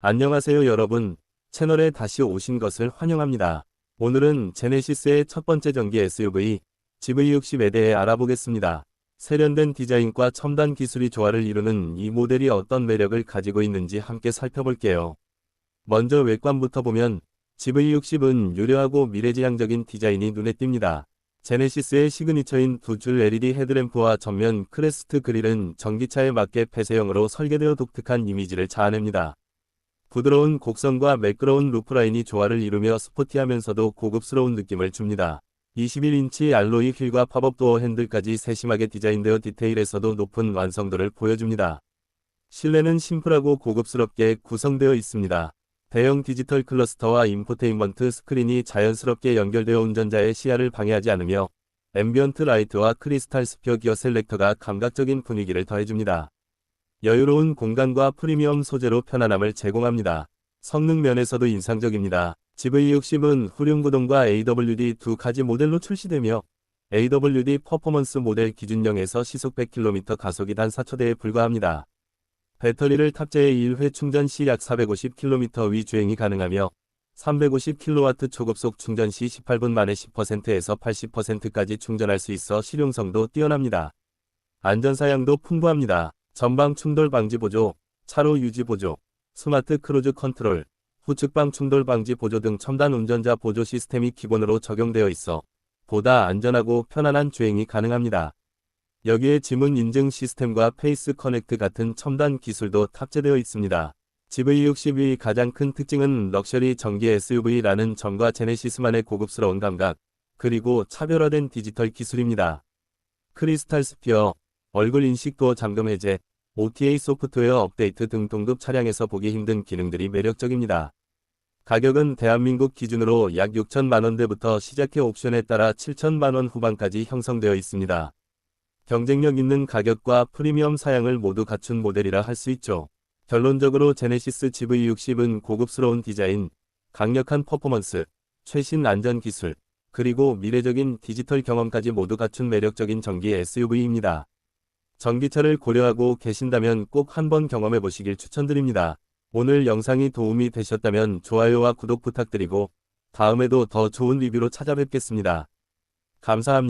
안녕하세요 여러분. 채널에 다시 오신 것을 환영합니다. 오늘은 제네시스의 첫 번째 전기 SUV GV60에 대해 알아보겠습니다. 세련된 디자인과 첨단 기술이 조화를 이루는 이 모델이 어떤 매력을 가지고 있는지 함께 살펴볼게요. 먼저 외관부터 보면 GV60은 유려하고 미래지향적인 디자인이 눈에 띕니다. 제네시스의 시그니처인 두 줄 LED 헤드램프와 전면 크레스트 그릴은 전기차에 맞게 폐쇄형으로 설계되어 독특한 이미지를 자아냅니다. 부드러운 곡선과 매끄러운 루프라인이 조화를 이루며 스포티하면서도 고급스러운 느낌을 줍니다. 21인치 알로이 휠과 팝업 도어 핸들까지 세심하게 디자인되어 디테일에서도 높은 완성도를 보여줍니다. 실내는 심플하고 고급스럽게 구성되어 있습니다. 대형 디지털 클러스터와 인포테인먼트 스크린이 자연스럽게 연결되어 운전자의 시야를 방해하지 않으며 앰비언트 라이트와 크리스탈 스피어 기어 셀렉터가 감각적인 분위기를 더해줍니다. 여유로운 공간과 프리미엄 소재로 편안함을 제공합니다. 성능 면에서도 인상적입니다. GV60은 후륜구동과 AWD 두 가지 모델로 출시되며 AWD 퍼포먼스 모델 기준형에서 시속 100km 가속이 단 4초대에 불과합니다. 배터리를 탑재해 1회 충전 시 약 450km 위 주행이 가능하며 350kW 초급속 충전 시 18분 만에 10%에서 80%까지 충전할 수 있어 실용성도 뛰어납니다. 안전사양도 풍부합니다. 전방 충돌 방지 보조, 차로 유지 보조, 스마트 크루즈 컨트롤, 후측방 충돌 방지 보조 등 첨단 운전자 보조 시스템이 기본으로 적용되어 있어 보다 안전하고 편안한 주행이 가능합니다. 여기에 지문 인증 시스템과 페이스 커넥트 같은 첨단 기술도 탑재되어 있습니다. GV60의 가장 큰 특징은 럭셔리 전기 SUV라는 점과 제네시스만의 고급스러운 감각, 그리고 차별화된 디지털 기술입니다. 크리스탈 스피어, 얼굴 인식 도어 잠금 해제, OTA 소프트웨어 업데이트 등 동급 차량에서 보기 힘든 기능들이 매력적입니다. 가격은 대한민국 기준으로 약 6천만원대부터 시작해 옵션에 따라 7천만원 후반까지 형성되어 있습니다. 경쟁력 있는 가격과 프리미엄 사양을 모두 갖춘 모델이라 할 수 있죠. 결론적으로 제네시스 GV60은 고급스러운 디자인, 강력한 퍼포먼스, 최신 안전 기술, 그리고 미래적인 디지털 경험까지 모두 갖춘 매력적인 전기 SUV입니다. 전기차를 고려하고 계신다면 꼭 한번 경험해 보시길 추천드립니다. 오늘 영상이 도움이 되셨다면 좋아요와 구독 부탁드리고 다음에도 더 좋은 리뷰로 찾아뵙겠습니다. 감사합니다.